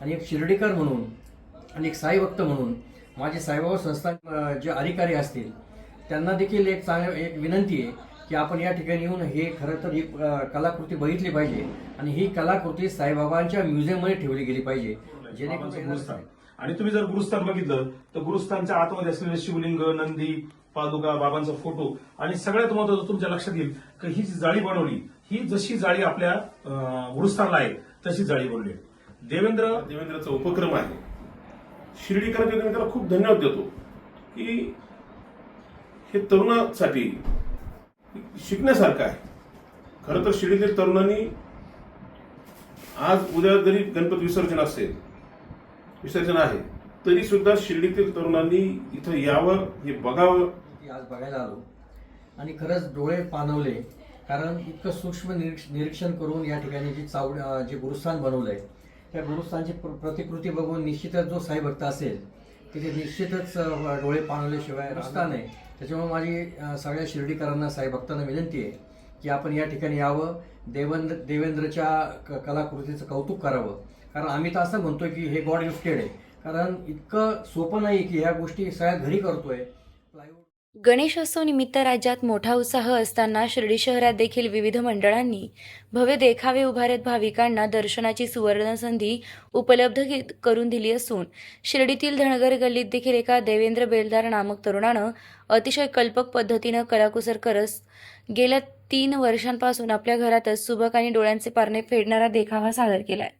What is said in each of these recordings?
आणि एक शिर्डीकर म्हणून आणि एक साईभक्त म्हणून माझे साईबाबा संस्थान अं, जे अधिकारी असतील त्यांना देखील एक चांगली एक विनंती आहे की आपण या ठिकाणी येऊन हे खरं तर ही कलाकृती बघितली पाहिजे आणि ही कलाकृती साईबाबांच्या म्युझियममध्ये ठेवली गेली पाहिजे जेणेकरून गुरुस्थान आणि तुम्ही जर गुरुस्थान बघितलं तर गुरुस्थानच्या आतमध्ये असलेले शिवलिंग नंदी पादुका बाबांचा फोटो आणि सगळ्यात महत्वाचं तुमच्या लक्षात येईल की ही जी जाळी बनवली ही जशी जाळी आपल्या गुरुस्थानला आहे तशी जाळी बनवली आहे. देवेंद्र देवेंद्रचा उपक्रम आहे. शिर्डीकरांच्या मी त्याला खूप धन्यवाद देतो की हे तरुणासाठी शिकण्यासारखं आहे. खरं तर शिर्डीतील तरुणांनी आज उद्या जरी गणपती विसर्जन असेल विसर्जन आहे तरी सुद्धा शिर्डीतील तरुणांनी इथं यावं हे बघावं. आज बघायला आलो. आणि खरंच डोळे पाणवले कारण इतकं सूक्ष्म निरीक्ष- निरीक्षण करून या ठिकाणी जी चावड जे गुरुस्थान बनवलंय त्या गुरुस्थानची प्र- प्रतिकृती बघून निश्चितच जो साई भक्त असेल तिथे निश्चितच डोळे पाणवल्याशिवाय रस्ता नाही. त्याच्यामुळे माझी सगळ्या शिर्डीकरांना साई भक्तांना विनंती आहे की आपण या ठिकाणी यावं देवेंद्र देवेंद्रच्या क- कलाकृतीचं कौतुक करावं. कारण आम्ही तर असं म्हणतोय की हे गॉड गिफ्टेड आहे. कारण इतकं सोपं नाही की ह्या गोष्टी सगळ्या घरी करतोय. प्लायवूड गणेशोत्सव निमित्त राज्यात मोठा उत्साह असताना शिर्डी शहरात देखील विविध मंडळांनी भव्य देखावे उभारत भाविकांना दर्शनाची सुवर्णसंधी उपलब्ध करून दिली असून शिर्डीतील धनगर गल्लीत देखील एका देवेंद्र बेलदार नामक तरुणानं अतिशय कल्पक पद्धतीनं कलाकुसर करत गेल्या तीन वर्षांपासून आपल्या घरातच सुबक आणि डोळ्यांचे पारणे फेडणारा देखावा सादर केलाय.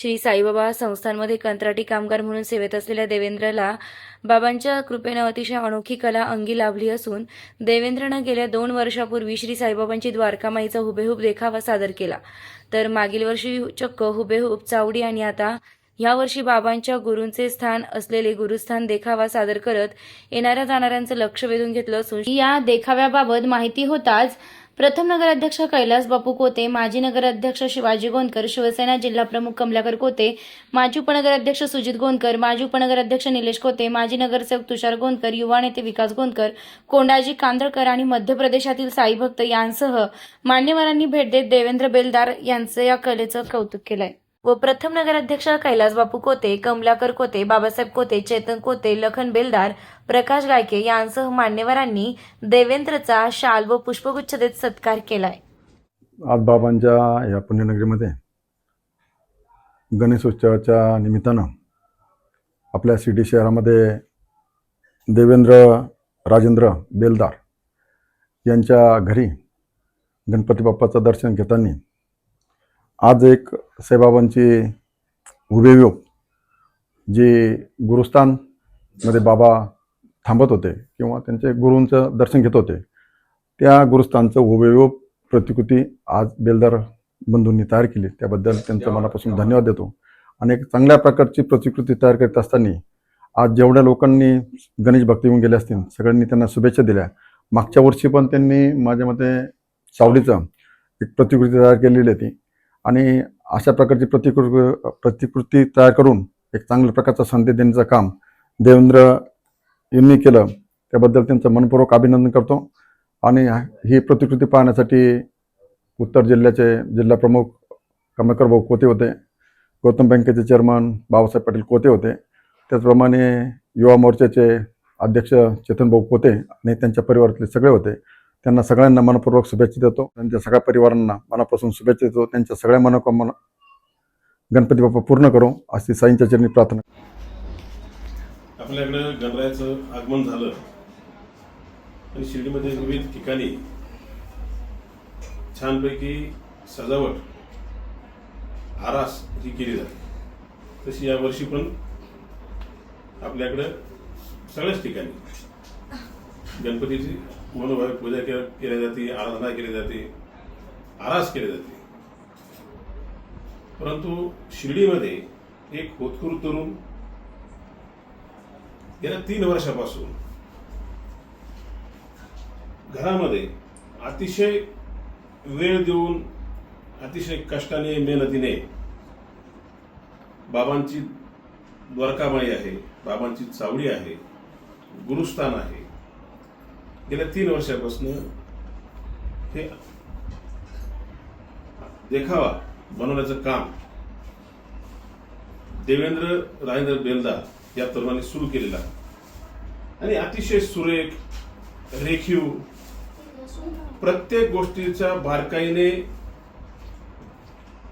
श्री साईबाबा संस्थांमध्ये कंत्राटी कामगार म्हणून सेवेत असलेल्या देवेंद्रला बाबांच्या कृपेनं अतिशय अनोखी कला अंगी लाभली असून देवेंद्रनं गेल्या दोन वर्षापूर्वी श्री साईबाबांची द्वारकामाईचा हुबेहूब देखावा सादर केला. तर मागील वर्षी चक्क हुबेहूब चावडी आणि आता यावर्षी बाबांच्या गुरूंचे स्थान असलेले गुरुस्थान देखावा सादर करत येणाऱ्या जाणाऱ्यांचं लक्ष वेधून घेतलं असून या देखाव्याबाबत माहिती होताच प्रथम नगराध्यक्ष कैलास बापू कोते माजी नगराध्यक्ष शिवाजी गोंदकर शिवसेना जिल्हा प्रमुख कमलाकर कोते माजी उपनगराध्यक्ष सुजित गोंदकर माजी उपनगराध्यक्ष निलेश कोते माजी नगरसेवक तुषार गोंदकर युवा नेते विकास गोंदकर कोंडाजी कांदळकर आणि मध्य प्रदेशातील साईभक्त यांसह मान्यवरांनी भेट देत देवेंद्र बेलदार यांचं या कलेचं कौतुक केलंय. व प्रथम नगराध्यक्ष कैलास बापू कोते कमलाकर कोते बाबासाहेब कोते चेतन कोते लखन बेलदार प्रकाश गायके यांसह मान्यवरांनी देवेंद्रचा शाल व पुष्पगुच्छ देत सत्कार केलाय. आज बाबांच्या या पुण्यनगरीमध्ये गणेशोत्सवाच्या निमित्तानं आपल्या सिटी शहरामध्ये देवेंद्र राजेंद्र बेलदार यांच्या घरी गणपती बाप्पाचं दर्शन घेताना आज एक साईबाबांची हुबेहूब जी गुरुस्थानमध्ये बाबा थांबत होते किंवा त्यांचे गुरूंचं दर्शन घेत होते त्या गुरुस्थानचं हुबेहूब प्रतिकृती आज बेलदार बंधूंनी तयार केली. त्याबद्दल त्यांचं मनापासून धन्यवाद देतो. आणि एक चांगल्या प्रकारची प्रतिकृती तयार करीत असताना आज जेवढ्या लोकांनी गणेश भक्ती येऊन गेले असतील सगळ्यांनी त्यांना शुभेच्छा दिल्या. मागच्या वर्षी पण त्यांनी माझ्या मते सावलीचं एक प्रतिकृती तयार केलेली होती. आणि अशा प्रकारची प्रतिकृ प्रतिकृती तयार करून एक चांगल्या प्रकारचा संदेश देण्याचं काम देवेंद्र यांनी केलं. त्याबद्दल त्यांचं मनपूर्वक अभिनंदन करतो. आणि ही प्रतिकृती पाहण्यासाठी उत्तर जिल्ह्याचे जिल्हा प्रमुख भाऊ कोते होते. गौतम बँकेचे चेअरमन बाबासाहेब पाटील कोते होते. त्याचप्रमाणे युवा मोर्चाचे अध्यक्ष चेतन भाऊ कोते आणि त्यांच्या परिवारातले सगळे होते. त्यांना सगळ्यांना मनपूर्वक शुभेच्छा देतो. त्यांच्या सगळ्या परिवारांना मनापासून शुभेच्छा देतो. त्यांच्या सगळ्या मनोकामना गणपती बाप्पा पूर्ण करू. अशी साईंच्या चरणी प्रार्थना. आपल्याकडं गणरायाचं आगमन झालं. आणि शिर्डीमध्ये विविध ठिकाणी छानपैकी सजावट आरास ही केली जाते. तशी यावर्षी पण आपल्याकडं सगळ्याच ठिकाणी गणपतीची मनोभावे पूजा के- जाते आराधना केली जाते आरास केली जाते. परंतु शिर्डीमध्ये एक होतकूर तरुण गेल्या तीन वर्षापासून घरामध्ये अतिशय वेळ देऊन अतिशय कष्टाने मेहनतीने बाबांची द्वारकामाई आहे बाबांची चावडी आहे गुरुस्थान आहे. गेल्या तीन वर्षापासून हे देखावा बनवण्याचं काम देवेंद्र राजेंद्र बेलदा या तरुणांनी सुरू केलेला आहे. आणि अतिशय सुरेख रेखीव प्रत्येक गोष्टीचा बारकाईने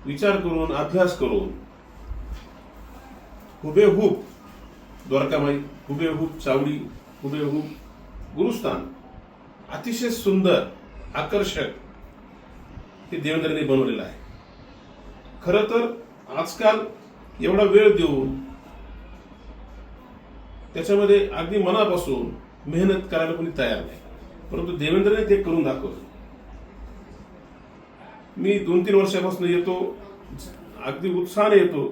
विचार करून अभ्यास करून हुबेहूब द्वारकामाई हुबेहूब चावडी हुबेहूब गुरुस्थान अतिशय सुंदर आकर्षक हे देवेंद्रने बनवलेलं आहे. खरं तर आजकाल एवढा वेळ देऊन त्याच्यामध्ये अगदी मनापासून मेहनत करायला कोणी तयार नाही. परंतु देवेंद्रने ते करून दाखवलं. मी दोन तीन वर्षापासून येतो अगदी उत्साहाने येतो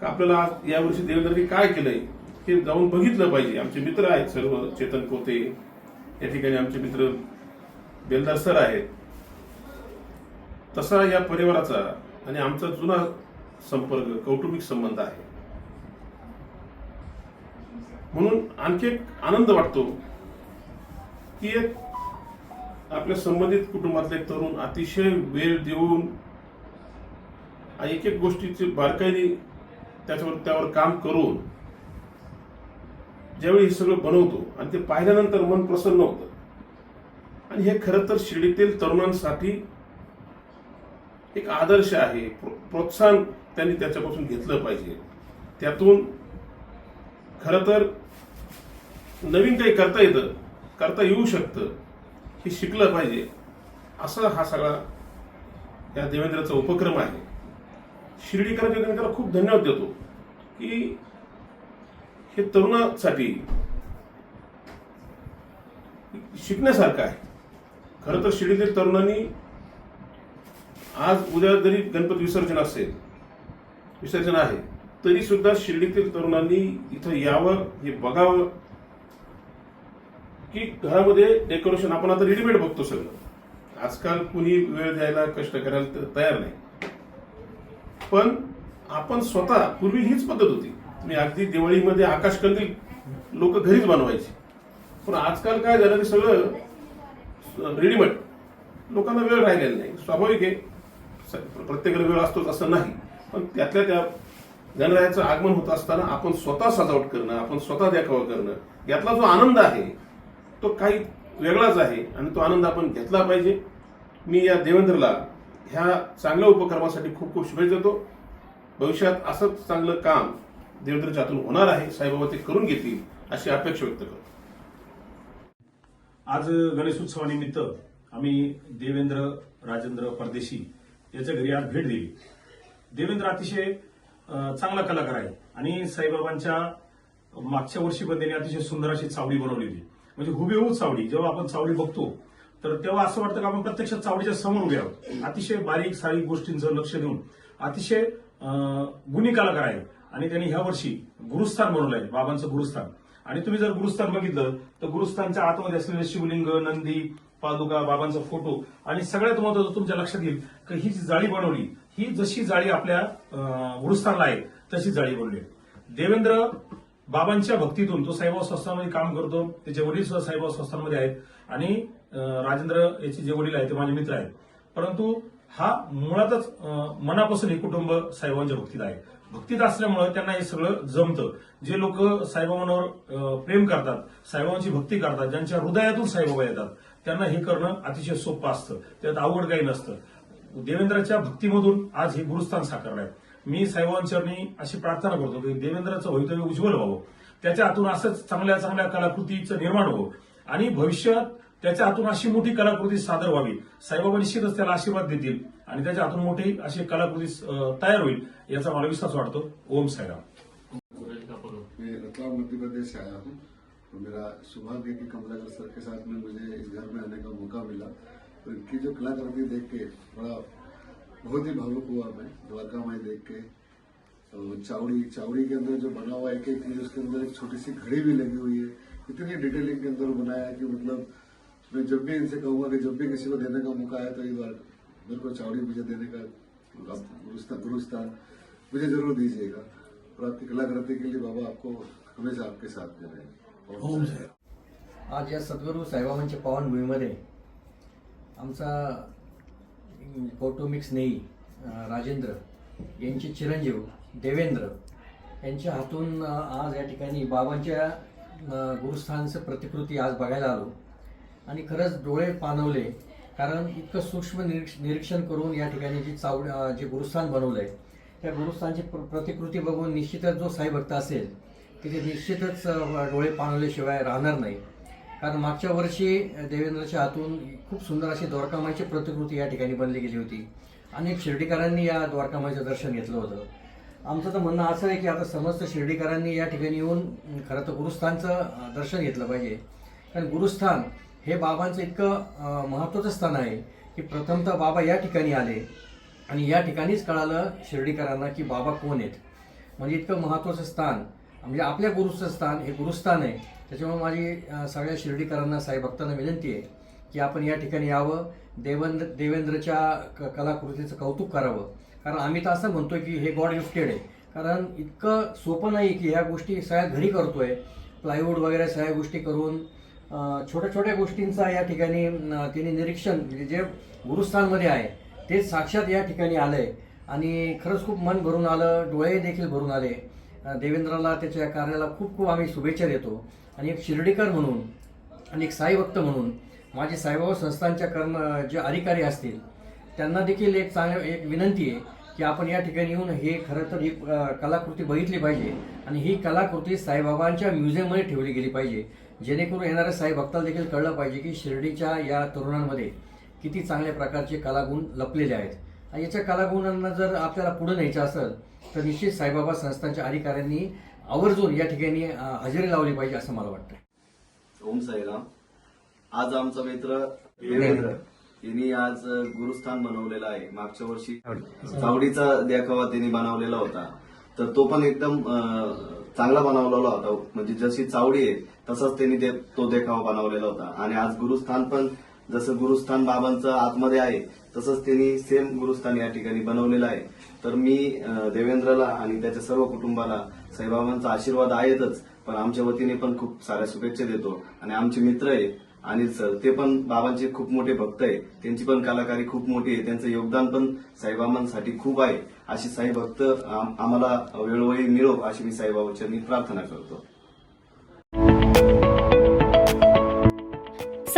का आपल्याला आज यावर्षी देवेंद्रने काय केलंय हे जाऊन बघितलं पाहिजे. आमचे मित्र आहेत सर्व चेतन कोते या ठिकाणी आमचे मित्र बेलदार सर आहेत. तसा या परिवाराचा आणि आमचा जुना संपर्क कौटुंबिक संबंध आहे. म्हणून आणखी एक आनंद वाटतो की एक आपल्या संबंधित कुटुंबातले तरुण अतिशय वेळ देऊन एक एक गोष्टीची बारकाईने त्याच्यावर त्यावर काम करून ज्यावेळी हे सगळं बनवतो आणि ते पाहिल्यानंतर मन प्रसन्न होतं. आणि हे खरं तर शिर्डीतील तरुणांसाठी एक आदर्श आहे. प्रो- प्रोत्साहन त्यांनी त्याच्यापासून घेतलं पाहिजे. त्यातून खरं तर नवीन काही करता येतं करता येऊ शकतं हे शिकलं पाहिजे. असा हा सगळा या देवेंद्रचा उपक्रम आहे. शिर्डीकरांच्या त्यांनी त्याला खूप धन्यवाद देतो की हे तरुणासाठी शिकण्यासारखं आहे. खरं तर शिर्डीतील तरुणांनी आज उद्या जरी गणपती विसर्जन असेल विसर्जन आहे तरी सुद्धा शिर्डीतील तरुणांनी इथं यावं हे बघावं की घरामध्ये डेकोरेशन आपण आता रेडीमेड बघतो सगळं. आजकाल कुणी वेळ द्यायला कष्ट करायला तयार नाही. पण आपण स्वतः पूर्वी हीच पद्धत होती. मी अगदी दिवाळीमध्ये आकाशकंदील लोक घरीच बनवायचे. पण आजकाल काय झालं ते सगळं रेडीमेड लोकांना वेळ राहिलेला नाही. स्वाभाविक आहे स- प्रत्येकाला वेळ असतोच असं नाही. पण त्यातल्या त्या गणरायाचं आगमन होत असताना आपण स्वतः सजावट करणं आपण स्वतः देखावा करणं यातला जो आनंद आहे तो काही वेगळाच आहे आणि तो आनंद आपण घेतला पाहिजे. मी या देवेंद्रला ह्या चांगल्या उपक्रमासाठी खूप खूप शुभेच्छा देतो. भविष्यात असंच चांगलं काम देवेंद्र होणार आहे साईबाबा ते करून घेतील अशी अपेक्षा व्यक्त करतो. आज गणेशोत्सवानिमित्त आम्ही देवेंद्र राजेंद्र परदेशी याच्या घरी आज भेट दिली. देवेंद्र अतिशय चांगला कलाकार आहे आणि साईबाबांच्या मागच्या वर्षी पण त्यांनी अतिशय सुंदर अशी चावडी बनवली होती. म्हणजे हुबेहूब चावडी. जेव्हा आपण चावडी बघतो तर तेव्हा असं वाटतं की आपण प्रत्यक्षात चावडीच्या समोर उभे आहोत. अतिशय बारीक सारीक गोष्टींचं लक्ष देऊन अतिशय गुन्हे गुणी कलाकार आहे. आणि त्यांनी ह्या वर्षी गुरुस्थान बनवलंय बाबांचं गुरुस्थान. आणि तुम्ही जर गुरुस्थान बघितलं तर गुरुस्थानच्या आतमध्ये असलेले शिवलिंग नंदी पादुका बाबांचा फोटो आणि सगळ्यात महत्वाचं तुमच्या लक्षात येईल की ही जी जाळी बनवली ही जशी जाळी आपल्या गुरुस्थानला आहे तशी जाळी बनवली देवेंद्र बाबांच्या भक्तीतून तो साईबाबा संस्थांमध्ये काम करतो त्याचे वडील सुद्धा साईबाबा संस्थांमध्ये आहेत. आणि राजेंद्र याचे जे वडील आहेत ते माझे मित्र आहेत. परंतु हा मुळातच मनापासून हे कुटुंब साहेबांच्या भक्तीत आहे. भक्तीत असल्यामुळे त्यांना हे सगळं जमतं. जे लोक साईबाबांवर प्रेम करतात साईबाबांची भक्ती करतात ज्यांच्या हृदयातून साईबाबा येतात त्यांना हे करणं अतिशय सोपं असतं. त्यात अवघड काही नसतं. देवेंद्राच्या भक्तीमधून आज हे गुरुस्थान साकारलं आहे मी साईबाबांचरणी अशी प्रार्थना करतो की देवेंद्राचं भवितव्य उज्ज्वल व्हावं. त्याच्या हातून असंच चांगल्या चांगल्या कलाकृतीचं निर्माण व्हावं. आणि भविष्यात त्याच्या हातून अशी मोठी कलाकृती सादर व्हावी. साईबाबा निश्चितच त्याला आशीर्वाद देतील आणि त्याच्या हातून मोठी अशी कलाकृती तयार होईल. याचा मला विश्वास वाटतो ओम रतलाम, मध्य प्रदेश से आया हूँ। तो मेरा कमलाकर सर के साथ में मुझे इस घर में आने का मौका मिला। तो इनकी जो कलाकृति देख के बड़ा, बहुत ही भावुक हुआ मैं। द्वारका देख के चावड़ी चावड़ी के अंदर जो बना हुआ एक एक चीज़, उसके अंदर एक छोटी सी घड़ी भी लगी हुई है। इतनी डिटेलिंग के अंदर बनाया है कि मतलब मैं जब भी इनसे कहूँगा कि जब भी किसी को देने का मौका आया तो एक बार मेरे को चावड़ी मुझे देने का गुरुस्थान मुझे जरूर दीजिएगा। और आपकी कलाकृति के लिए बाबा आपको हमेशा आपके साथ दे रहे। हैं ओम साई राम। आज या सद्गुरू साईबाबांच्या पावनभूमीमध्ये आमचा कौटुंबिक स्नेही राजेंद्र यांचे चिरंजीव देवेंद्र यांच्या हातून आज या ठिकाणी बाबांच्या गुरुस्थानचं प्रतिकृती आज बघायला आलो. आणि खरंच डोळे पाणवले कारण इतकं सूक्ष्म निरीक्ष निरीक्षण करून या ठिकाणी जी चावड जे गुरुस्थान बनवलं आहे त्या गुरुस्थानची प्र प्रतिकृती बघून निश्चितच जो साई भक्त असेल तिथे निश्चितच डोळे पाणवल्याशिवाय राहणार नाही. कारण मागच्या वर्षी देवेंद्रच्या हातून खूप सुंदर अशी द्वारकामाईची प्रतिकृती या ठिकाणी बनली गेली होती. अनेक शिर्डीकरांनी या द्वारकामाईचं दर्शन घेतलं होतं. आमचं तर म्हणणं असं आहे की आता समस्त शिर्डीकरांनी या ठिकाणी येऊन खरं तर गुरुस्थानचं दर्शन घेतलं पाहिजे. कारण गुरुस्थान हे बाबांचं इतकं महत्त्वाचं स्थान आहे की प्रथमतः बाबा या ठिकाणी आले. आणि या ठिकाणीच कळालं शिर्डीकरांना की बाबा कोण आहेत. म्हणजे इतकं महत्त्वाचं स्थान म्हणजे आपल्या गुरुचं स्थान हे गुरुस्थान आहे. त्याच्यामुळे माझी सगळ्या शिर्डीकरांना साई भक्तांना विनंती आहे की आपण या ठिकाणी यावं देवेंद्र देवेंद्रच्या क कलाकृतीचं कौतुक करावं. कारण आम्ही तर असं म्हणतो की हे गॉड गिफ्टेड आहे. कारण इतकं सोपं नाही की ह्या गोष्टी सगळ्या घरी करतोय. प्लायवूड वगैरे सगळ्या गोष्टी करून छोट्या छोट्या गोष्टींचा या ठिकाणी तिने त्यांनी निरीक्षण म्हणजे जे गुरुस्थानमध्ये आहे ते साक्षात या ठिकाणी आलंय. आणि खरंच खूप मन भरून आलं डोळे देखील भरून आले. देवेंद्राला त्याच्या कार्याला खूप खूप आम्ही शुभेच्छा देतो. आणि एक शिर्डीकर म्हणून आणि एक साई भक्त म्हणून माझे साईबाबा संस्थांच्या कर्म जे अधिकारी असतील त्यांना देखील एक चांगलं एक विनंती आहे की आपण या ठिकाणी येऊन हे खरं तर ही कलाकृती बघितली पाहिजे. आणि ही कलाकृती साईबाबांच्या म्युझियममध्ये ठेवली गेली पाहिजे. जेणेकरून येणाऱ्या साई भक्ताला देखील कळलं पाहिजे की शिर्डीच्या या तरुणांमध्ये किती चांगल्या प्रकारचे कलागुण लपलेले आहेत. आणि याच्या कलागुणांना जर आपल्याला पुढे न्यायचं असेल तर निश्चित साईबाबा संस्थांच्या अधिकाऱ्यांनी आवर्जून या ठिकाणी हजेरी लावली पाहिजे असं मला वाटतं ओम साईराम. आज आमचा मित्र देवेंद्र यांनी आज गुरुस्थान बनवलेलं आहे. मागच्या वर्षी चावडीचा देखावा त्यांनी बनवलेला होता. तर तो पण एकदम चांगला बनवलेला होता. म्हणजे जशी चावडी आहे तसाच त्यांनी तो देखावा बनवलेला होता. आणि आज गुरुस्थान पण जसं गुरुस्थान बाबांचं आतमध्ये आहे तसंच त्यांनी सेम गुरुस्थान या ठिकाणी बनवलेलं आहे. तर मी देवेंद्रला आणि त्याच्या सर्व कुटुंबाला साईबाबांचा आशीर्वाद आहेतच पण आमच्या वतीने पण खूप साऱ्या शुभेच्छा देतो. आणि आमचे मित्र आहे आणि सर ते पण बाबांचे खूप मोठे भक्त आहे. त्यांची पण कलाकारी खूप मोठी आहे. त्यांचं योगदान पण साईबाबांसाठी खूप आहे. अशी साई भक्त आम- आम्हाला वेळोवेळी मिळो अशी मी साईबाबांच्या प्रार्थना करतो.